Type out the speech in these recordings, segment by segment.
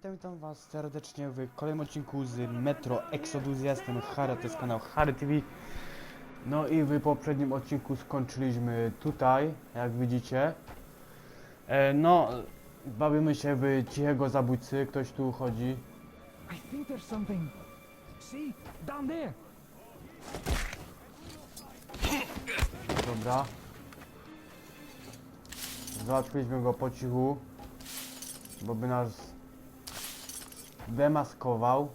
witam, witam was serdecznie w kolejnym odcinku z Metro Exodus. Ja Jestem Harry, to jest kanał Harry TV. No i w poprzednim odcinku skończyliśmy tutaj, jak widzicie. E, no, bawimy się w cichego zabójcy, ktoś tu chodzi. I think there's something. See? Down there. Dobra. Załatwiliśmy go po cichu, bo by nas demaskował.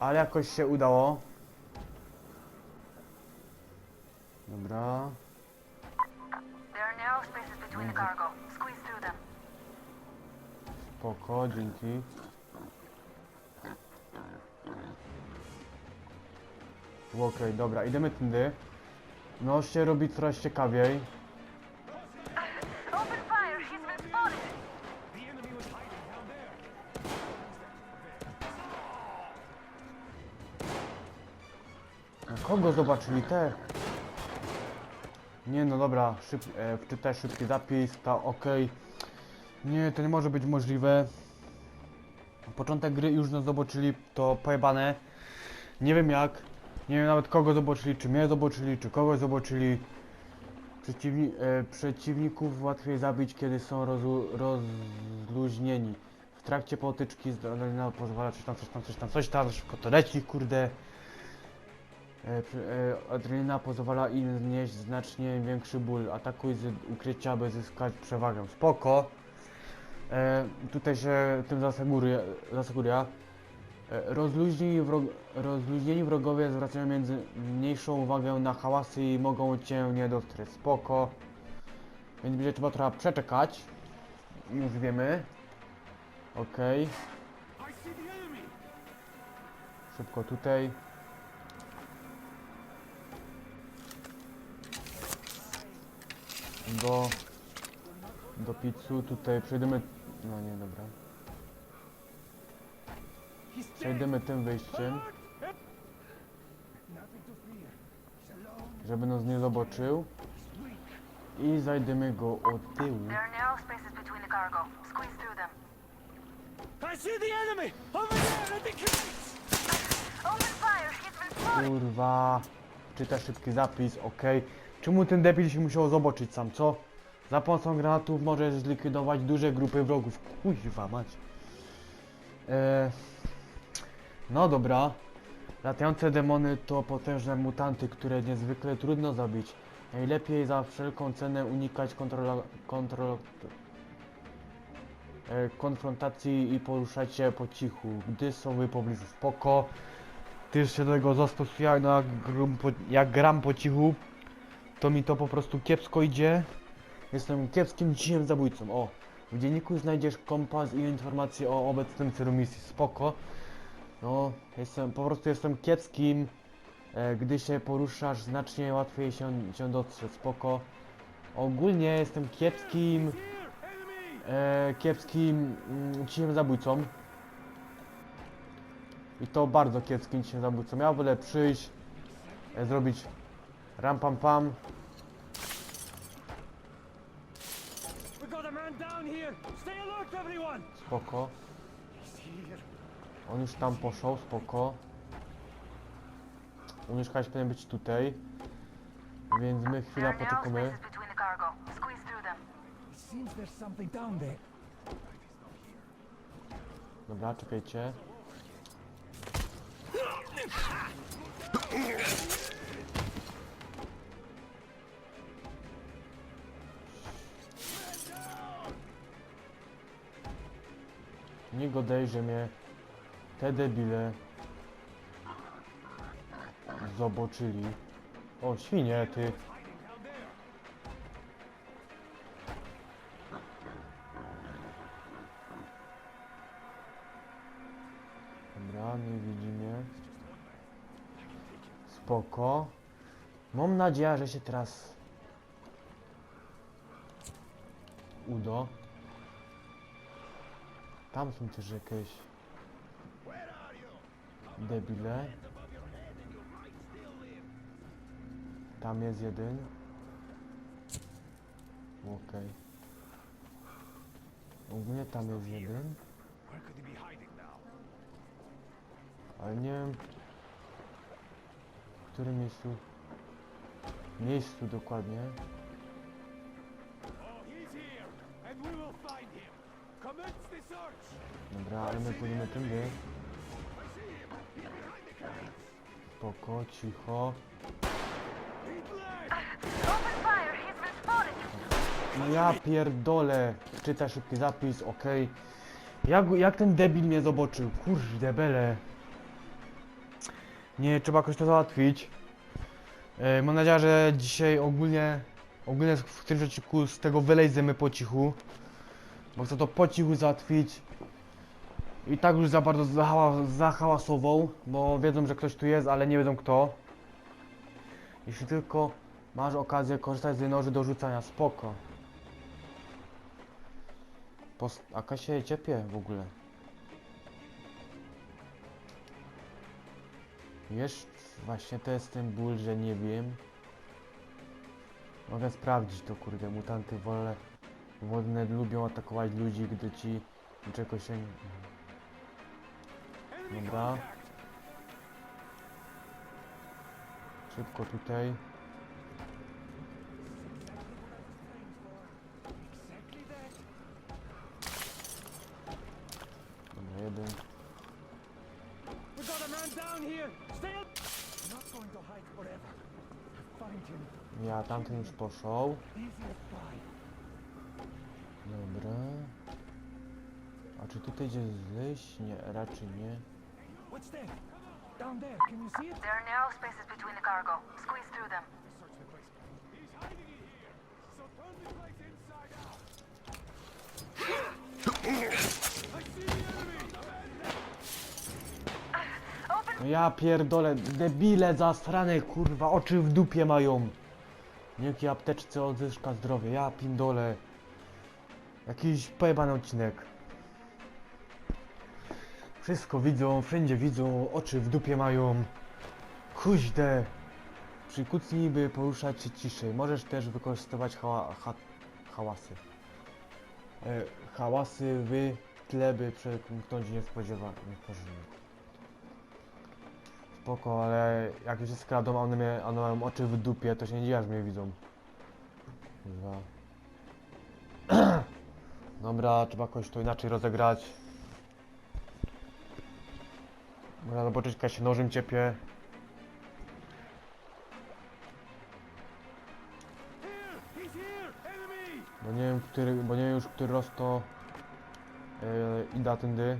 Ale jakoś się udało. Dobra. Spoko, dzięki. Okej, dobra, idziemy tędy. No się robi coraz ciekawiej. Kogo zobaczyli? Te? Nie no dobra, szyb, e, wczytaj szybki zapis, to ok. Nie, to nie może być możliwe. Początek gry już nas zobaczyli, to pojebane. Nie wiem jak, nie wiem nawet kogo zobaczyli, czy mnie zobaczyli, czy kogoś zobaczyli. Przeciwni e, przeciwników łatwiej zabić, kiedy są rozluźnieni. W trakcie potyczki zdolna pozwala coś tam, coś tam, coś tam, coś tam, szybko to leci, kurde. E, e, Adrenalina pozwala im znieść znacznie większy ból. Atakuj z ukrycia, by zyskać przewagę. Spoko. E, tutaj się tym zaseguruję. E, rozluźnieni, wrog, rozluźnieni wrogowie zwracają między mniejszą uwagę na hałasy i mogą cię nie dostrzec. Spoko. Więc będzie trzeba trochę przeczekać. Już wiemy. Okej. Szybko tutaj. Do do pizzu tutaj przejdziemy no nie dobra. Przejdziemy tym wyjściem żeby nas nie zobaczył. I zajdziemy go od tyłu. Kurwa. Czyta szybki zapis ok czemu ten debil się musiał zobaczyć sam co za pomocą granatów możesz zlikwidować duże grupy wrogów kuźwa mać e... no dobra Latające demony to potężne mutanty, które niezwykle trudno zabić. Najlepiej za wszelką cenę unikać kontrola, kontrol, e, konfrontacji i poruszać się po cichu, gdy są wy pobliżu. Spoko. Też się do tego zastosuję, jak, jak gram po cichu, to mi to po prostu kiepsko idzie. Jestem kiepskim dzisiejszym zabójcą. O, w dzienniku znajdziesz kompas i informacje o obecnym celu misji. Spoko. No, jestem, po prostu jestem kiepskim. E, gdy się poruszasz, znacznie łatwiej się, się dotrzeć. Spoko. Ogólnie jestem kiepskim, e, kiepskim mm, dzisiejszym zabójcą. I to bardzo kiepskim dzisiejszym zabójcą. Ja wolę przyjść, e, zrobić ram pam pam. We got a man down here! Stay alert, everyone! Spoko. He's here. On już tam poszedł, spoko. Umieszkać powinien być tutaj. Więc my are narrow poczekamy. spaces between Nie godaj, że mnie te debile zobaczyli. O, świnie, ty. Dobra, nie widzi mnie. Spoko. Mam nadzieję, że się teraz uda. Tam są też jakieś debile. Tam jest jeden. Okej. Ogólnie tam jest jeden, ale nie wiem w którym miejscu miejscu dokładnie. Dobra, ale my pójdziemy tędy. Spoko, cicho. No ja pierdolę. Czyta szybki zapis, okej. Jak, jak ten debil mnie zobaczył? Kurde bele. Nie, trzeba jakoś to załatwić. E, mam nadzieję, że dzisiaj ogólnie, ogólnie w tym odcinku z tego wylejdziemy po cichu. Bo chcę to po cichu załatwić. I tak już za bardzo zahała, zahałasował, bo wiedzą, że ktoś tu jest, ale nie wiedzą kto. Jeśli tylko masz okazję korzystać z noży do rzucania, spoko. Pos- Aka się ciepie w ogóle. Wiesz, właśnie to jest ten ból, że nie wiem. Mogę sprawdzić to, kurde. Mutanty wolne, wodne lubią atakować ludzi, gdy ci niczego się... nie- Enemy Dobra. Szybko tutaj. Dobra, jeden. Ja, tamten już poszł. Dobra. A czy tutaj gdzie zleść? Nie, raczej nie. What's that? Down there. Can you see it? There are narrow spaces between the cargo. Squeeze through them. No ja pierdolę, debile zasrane kurwa, oczy w dupie mają. Nieki apteczce odzyska zdrowie, ja pindole. Jakiś pojebany odcinek. Wszystko widzą, wszędzie widzą, oczy w dupie mają. Kuźde. Przy by poruszać się ciszej. Możesz też wykorzystywać hała, ha, hałasy. E, hałasy w tle, by przemknąć niespodziewanie. Spoko, ale jak już się skradą, a one mają oczy w dupie, to się nie dziwię, że mnie widzą. Dwa. Dobra, trzeba jakoś to inaczej rozegrać. Można zobaczyć, jak się nożem ciepie. Bo nie wiem, który, bo nie wiem już, który roz to yy, ida tędy.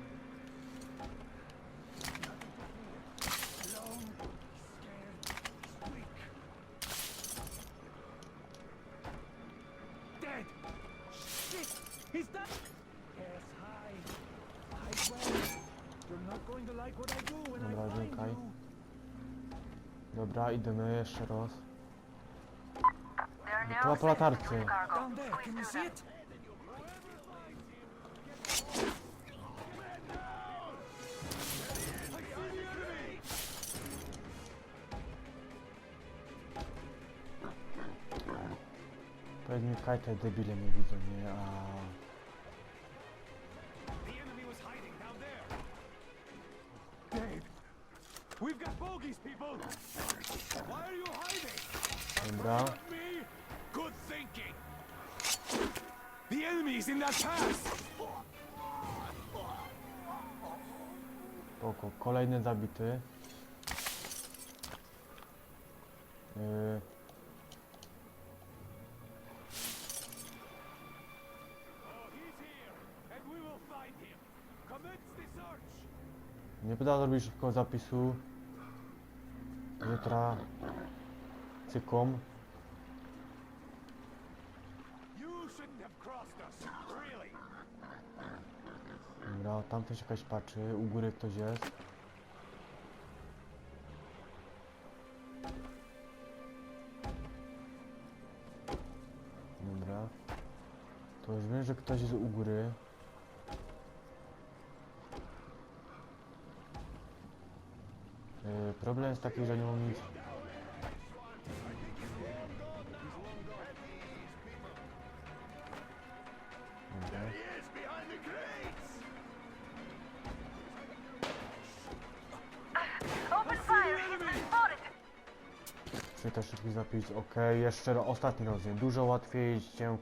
Dobra, idziemy jeszcze raz. No, narrow po latarce. Down there. Can you see it? Powiedz mi, kaj te debile mnie widzą, nie? A... we've got bogeys, people. Why are you hiding? Dobra. Me. Good thinking. The enemy's in that pass. Spoko, kolejny zabity. Yy, nie pyta zrobić szybko zapisu. Jutra. Cykom. Dobra, tam też jakaś patrzy. U góry ktoś jest. Dobra. To już wiem, że ktoś jest u góry. Problem jest taki, że nie mam nic. Czy też szybki zapis? Ok, jeszcze ostatni rozdział. Dużo łatwiej cię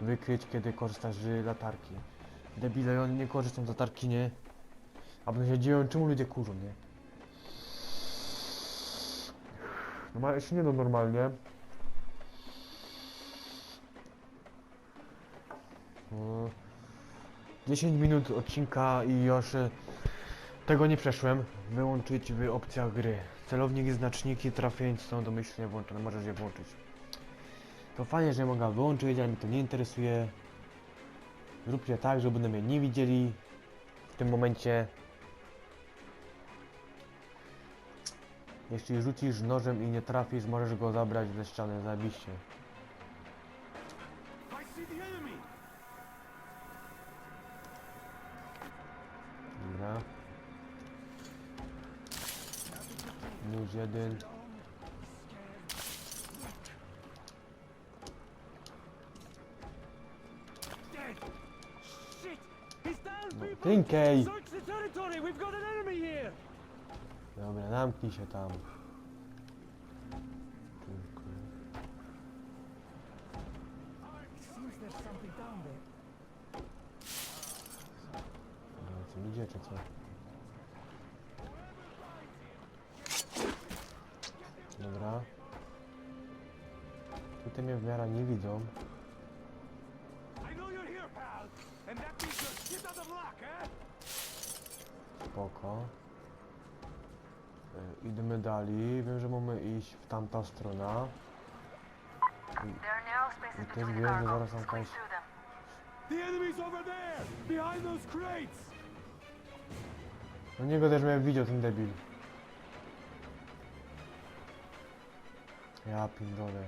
wykryć, kiedy korzystasz z latarki. Debile, oni nie korzystam z latarki, nie? A będą się dziwią, czemu ludzie kurzą, nie? No ma się nie no normalnie. No. 10 minut odcinka i już e, tego nie przeszłem. Wyłączyć w opcjach gry. Celownik i znaczniki trafień są domyślnie włączone, możesz je włączyć. To fajnie, że mogę wyłączyć, ale mnie to nie interesuje. Zróbcie tak, żeby mnie nie widzieli w tym momencie. Jeśli rzucisz nożem i nie trafisz, możesz go zabrać ze ściany, zabiście. Dobra. Minus jeden. No! Tynkej! Search the territory! We've got an enemy here! Dobra, zamknij się tam. Co idzie, czy co? Dobra. Tutaj mnie w miarę nie widzą. Spoko. Y, Idziemy dalej. Wiem, że mamy iść w tamta strona. Spaces I też wiem, że zaraz tam jakaś... through them. The enemy's over there! Behind those crates! No niego też miałem widział ten debil. Ja pindolę.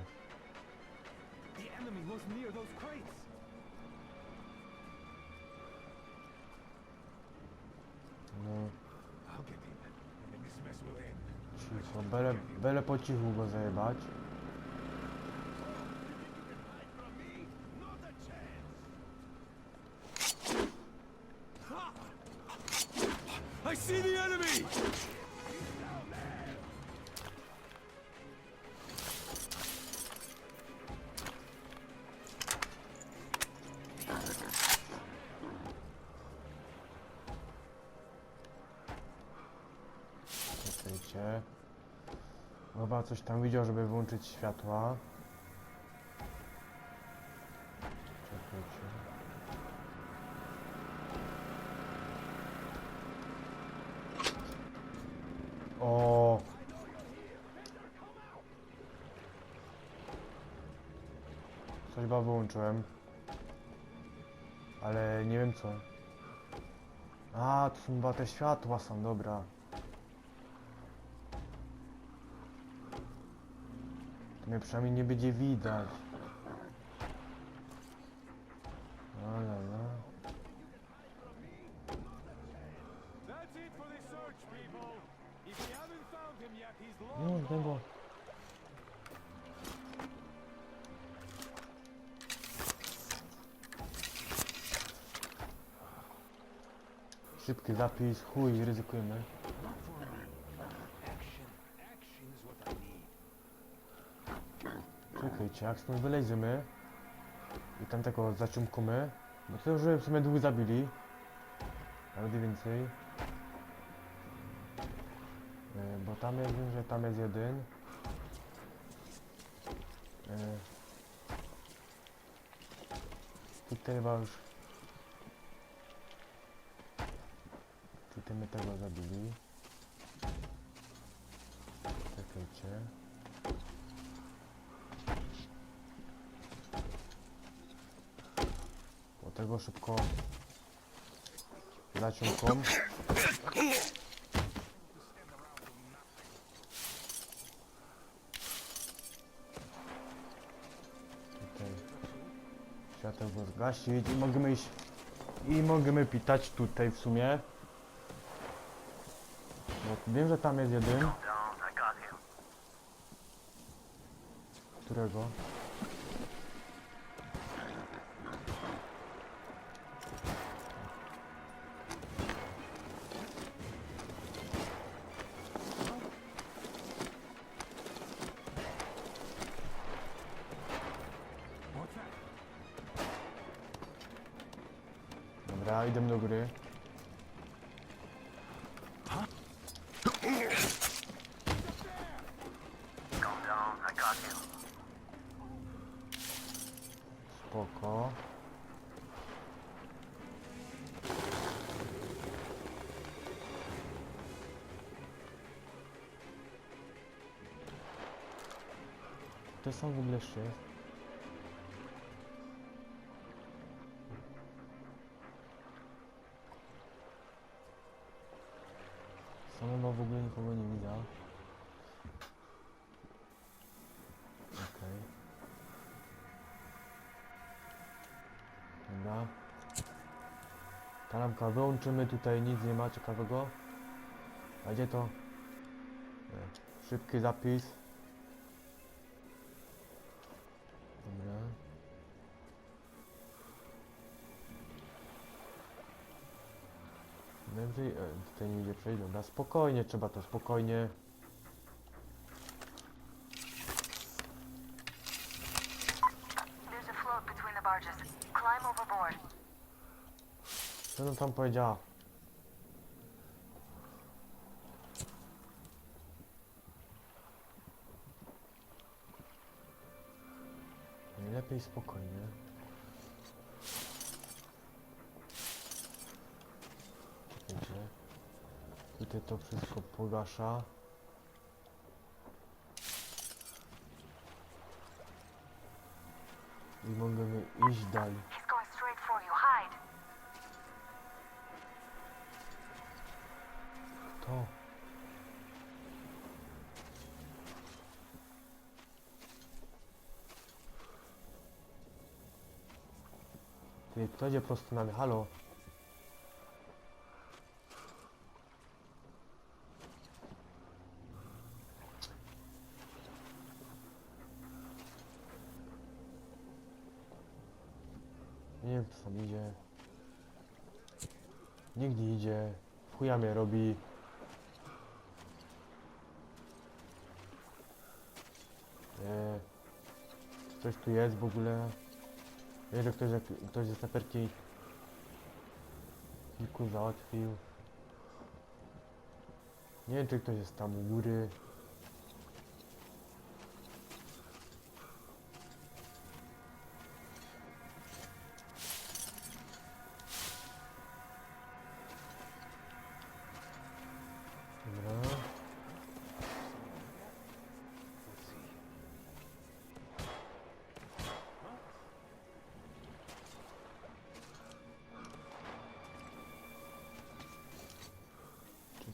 The enemy was near those crates! No, cicho. Bele, bele po cichu go zajebać. I see the enemy! Chyba coś tam widział, żeby włączyć światła. Czekajcie. O! Coś chyba wyłączyłem. Ale nie wiem co. A, to są chyba te światła są, dobra. Mnie przynajmniej nie będzie widać. La, la, la. It for the search, people! If you haven't found him yet, he's Nie long mam tego. gone. Szybki zapis, chuj, ryzykujemy. Czekajcie, jak stąd wyleziemy i tam tego zaciągniemy, bo to już w sumie dwóch zabili, nawet więcej. E, Bo tam jest, wiem, że tam jest jeden. E, Tutaj chyba już Tutaj my tego zabili. Czekajcie. Tego szybko zaciągą. Tutaj światełko zgasić i możemy iść i możemy pitać tutaj w sumie. Bo wiem, że tam jest jeden. Którego? Spoko. To są w ogóle jeszcze Taramka wyłączymy, tutaj nic nie ma ciekawego. A gdzie to? E, Szybki zapis. Dobra. Najwyżej, e, tutaj nie idzie przejść, dobra, spokojnie, trzeba to spokojnie. There's a float between the barges. Climb overboard. Co ona tam powiedziała? Najlepiej spokojnie. Czekajcie. Tutaj to wszystko pogasza. I możemy iść dalej. To. Kto idzie prosto na mnie? Halo? Nie wiem, kto tam idzie. Nie idzie. W Chuja robi. Ktoś tu jest w ogóle. Że ktoś, ktoś ze snajperki kilku załatwił. Nie wiem, czy ktoś jest tam u góry.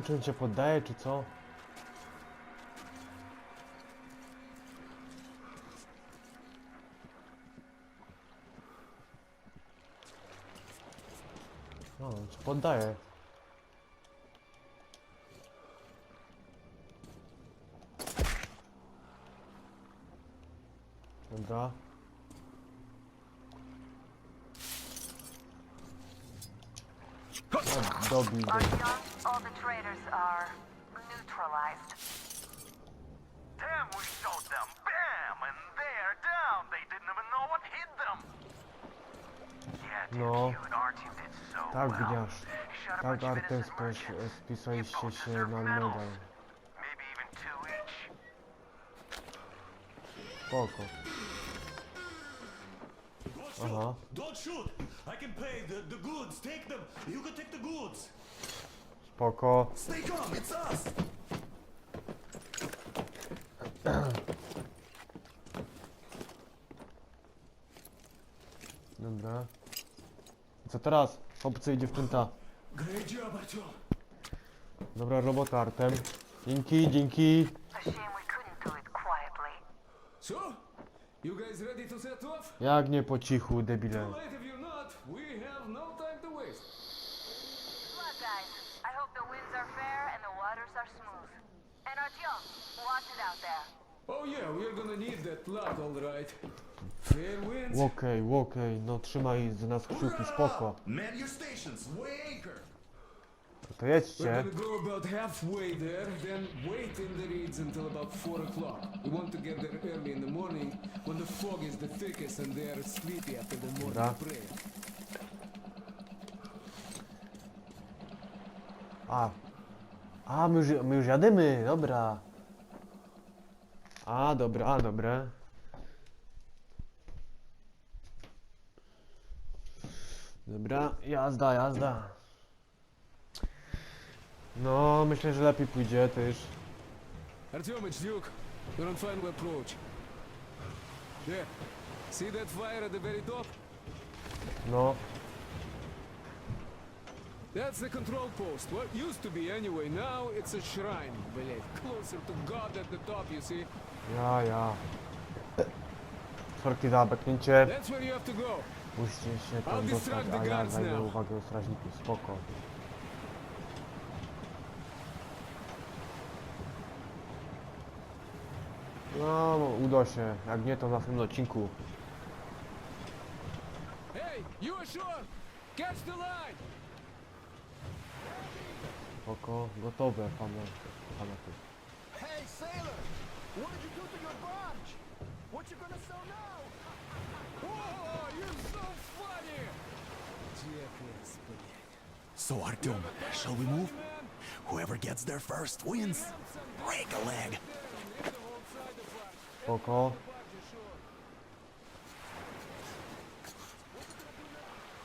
wiem, czy on się poddaje, czy co. No, on się poddaje. Dobra. O, dobił. Artyom, all the traitors are neutralized. Damn, we showed them. Bam! And they're down. They didn't even know what hit them. Yeah, No. our team did so Tak, well. gniaż. Shot a Tak, bunch of Artem innocent spoś, merchants. spisaliście się na medal. Maybe even two each. Spoko. Don't shoot! Aha. Don't shoot! I can pay the, the goods. Take them. You can take the goods. Spoko. Dobra. Co teraz? Chłopcy i dziewczęta. Dobra robota, Artem. Dzięki, dzięki. You guys ready to set off? Jak nie po cichu, debile. Hope the winds are fair and the waters are smooth. And Artyom, watch it out there. Oh yeah, we're gonna need that lot, all right. Fair winds. Okej, okej, no trzymaj z nas kciuki, spoko. Man your stations, way anchor. To We're gonna go about halfway there, then wait in the reeds until about 4 o'clock. We want to get there early in the morning when the fog is the thickest and they are sleepy after the morning Dobra. prayer. A. A, my już, my już jadymy, dobra. A, dobra, a, dobra. Dobra, jazda, jazda. No, myślę, że lepiej pójdzie też. It's Duke. We're on final approach. There. See that fire at the very top? No, That's the control post. What used to be anyway. Now it's a shrine, believe. Closer to God at the top, you see. ja, ja. Sorki za beknięcie. That's where you have to go. Musicie się I'll tam dostać, a ja zajmę uwagę strażników, spoko. No, uda się. Jak nie, to w następnym odcinku. Hey, you ashore! Catch the line! Spoko, gotowe, panie. Panie tu. Hey, sailor! What did you do to your barge? What you gonna sell now? Oh, you're so funny! Jackass, So, Artyom, shall we move? Whoever gets there first wins. Break a leg. Spoko.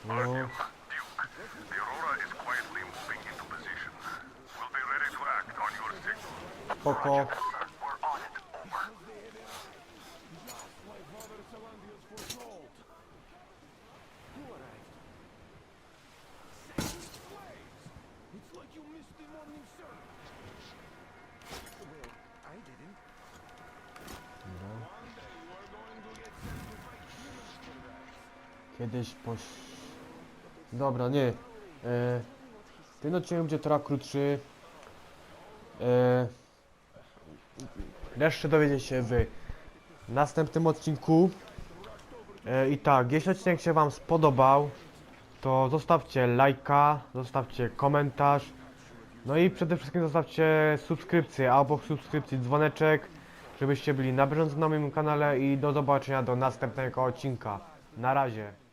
No, didn't. Kiedyś poś... Dobra, nie. E, ten odcinek będzie trochę krótszy. E, resztę dowiecie się w następnym odcinku. E, I tak, jeśli odcinek się Wam spodobał, to zostawcie lajka, zostawcie komentarz. No i przede wszystkim zostawcie subskrypcję, a obok subskrypcji dzwoneczek, żebyście byli na bieżąco na moim kanale i do zobaczenia do następnego odcinka. Na razie.